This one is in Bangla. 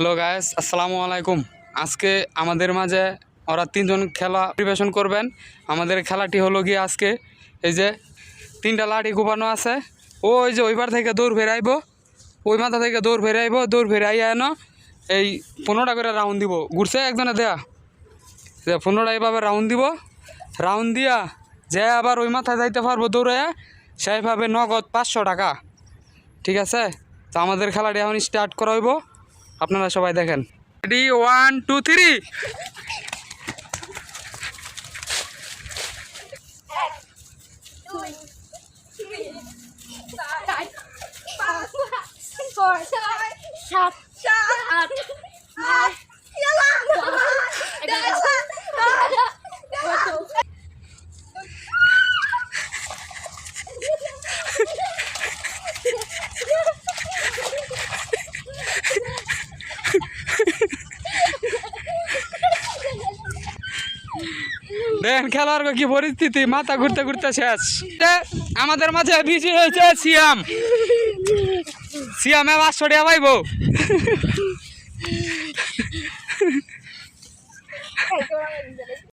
হ্যালো গায়েস আসসালামু আলাইকুম। আজকে আমাদের মাঝে ওরা তিনজন খেলা পরিবেশন করবেন। আমাদের খেলাটি হলো গিয়ে আজকে এই যে তিনটা লাঠি কোপানো আছে। ও ওই যে ওইবার থেকে দৌড় ফেরাইব ওই মাথা থেকে দৌড় ফেরাইব দৌড় ফেরাইয়া এন এই পনেরোটা করে রাউন্ড দিব। ঘুরছে একজনে দেয়া। যে পনেরোটা এইভাবে রাউন্ড দিব। রাউন্ড দিয়া যে আবার ওই মাথায় যাইতে পারব দৌড়ে, সেইভাবে নগদ পাঁচশো টাকা। ঠিক আছে? তো আমাদের খেলাটি এখন স্টার্ট করা হইব। আপনারা সবাই দেখেন। রেডি ওয়ান টু থ্রি ছয় সাত আট দেখেন খেলার কি পরিস্থিতি, মাথা ঘুরতে ঘুরতে শেষ। আমাদের মাঝে বিজি হয়েছে সিয়াম। সিয়ামে পাঁচশো টাকা পাইব।